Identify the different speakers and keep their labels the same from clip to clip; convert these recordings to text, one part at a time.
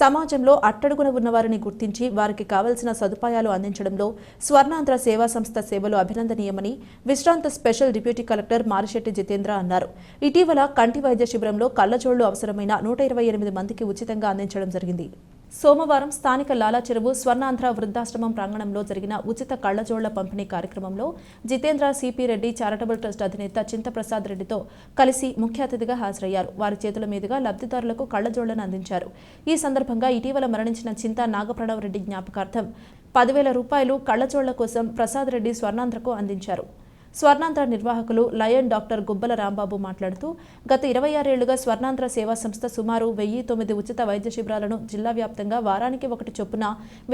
Speaker 1: సమాజంలో అట్టడుగున ఉన్నవారిని గుర్తించి వారికి కావలసిన సదుపాయాలు అందించడంలో స్వర్ణాంధ్ర సేవా సంస్థ సేవలు అభినందనీయమని విశ్రాంత special deputy collector Marisetti Jitendra అన్నారు. ఇటీవల కంటి వైద్య శిబిరంలో కళ్ళజోళ్ళు అవసరమైన నూట ఇరవై ఎనిమిది మందికి ఉచితంగా అందించడం జరిగింది. సోమవారం స్థానిక లాలాచెరువు స్వర్ణాంధ్ర వృద్ధాశ్రమం ప్రాంగణంలో జరిగిన ఉచిత కళ్ళజోళ్ళ పంపిణీ కార్యక్రమంలో Jitendra CP Reddy charitable trust అధినేత చింతప్రసాద్ రెడ్డితో కలిసి ముఖ్య అతిథిగా హాజరయ్యారు. వారి చేతుల మీదుగా లబ్ధిదారులకు కళ్ళజోళ్ళను అందించారు. ఈ సందర్భంగా ఇటీవల మరణించిన చింత నాగప్రణవ్ రెడ్డి జ్ఞాపకార్థం పదివేల రూపాయలు కళ్ళజోళ్ళ కోసం ప్రసాద్ రెడ్డి స్వర్ణాంధ్రకు అందించారు. స్వర్ణాంధ్ర నిర్వాహకులు లయన్ డాక్టర్ గుబ్బల రాంబాబు మాట్లాడుతూ గత ఇరవై ఆరేళ్ళుగా స్వర్ణాంధ్ర సేవా సంస్థ సుమారు వెయ్యి తొమ్మిది ఉచిత వైద్య శిబిరాలను జిల్లా వ్యాప్తంగా వారానికి ఒకటి చొప్పున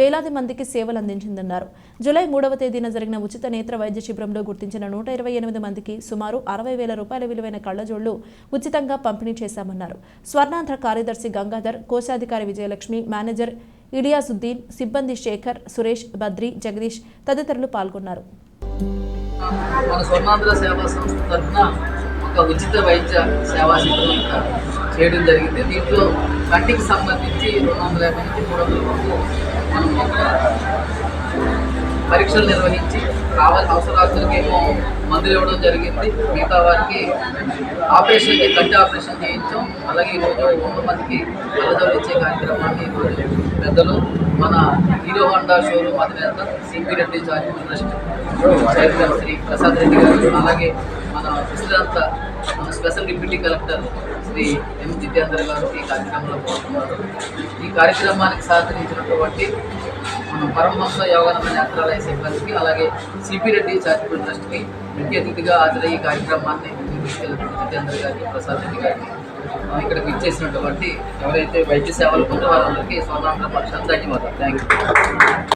Speaker 1: వేలాది మందికి సేవలు అందించిందన్నారు జూలై మూడవ తేదీన జరిగిన ఉచిత నేత్ర వైద్య శిబిరంలో గుర్తించిన నూట ఇరవై ఎనిమిది మందికి సుమారు అరవై వేల రూపాయల విలువైన కళ్ళజోళ్ళు ఉచితంగా పంపిణీ చేశామన్నారు. స్వర్ణాంధ్ర కార్యదర్శి గంగాధర్ కోశాధికారి విజయలక్ష్మి మేనేజర్ ఇలియాసుద్దీన్ సిబ్బంది శేఖర్ సురేష్ బద్రి జగదీష్ తదితరులు పాల్గొన్నారు.
Speaker 2: మన స్వర్ణాంధ్ర సేవా సంస్థ తరఫున ఒక ఉచిత వైద్య సేవా శిబిరం ఇక్కడ చేయడం జరిగింది. దీంట్లో కంటికి సంబంధించి రెండు వందల యాభై నుంచి మూడు వందల వరకు మనం పరీక్షలు నిర్వహించి కావాల్సిన అవసరార్థులకి ఏమో మందులు ఇవ్వడం జరిగింది. మిగతా వారికి ఆపరేషన్కి కంటి ఆపరేషన్ చేయించాం. అలాగే ఈరోజు వంద మందికి కళ్ళజోలు ఇచ్చే కార్యక్రమాన్ని ఈరోజు పెద్దలు మన హీరో హోండా షోరూమ్ అధినేత CP Reddy charitable trust chairman Shri Prasad Reddy garu అలాగే మన విశ్రాంత మన special deputy collector Shri M Jitendra garu ఈ కార్యక్రమంలో పాల్గొన్నారు. ఈ కార్యక్రమానికి సహకరించినటువంటి పరమహంస యోగానంద నేత్రాలయ సిబ్బందికి అలాగే సిపి రెడ్డి చారిటబుల్ ట్రస్ట్కి ముఖ్య అతిథిగా హాజరయ్యి ఈ కార్యక్రమాన్ని తీసుకెళ్తున్న జితేంద్ర గారికి ప్రసాద్ రెడ్డి గారికి ఇక్కడ ఇక్కడికి ఇచ్చేసినటువంటి ఎవరైతే వైద్య సేవలు పొందే వారందరికీ స్వర్ణాంధ్ర పక్షాన్ని ధన్యవాదాలు. Thank you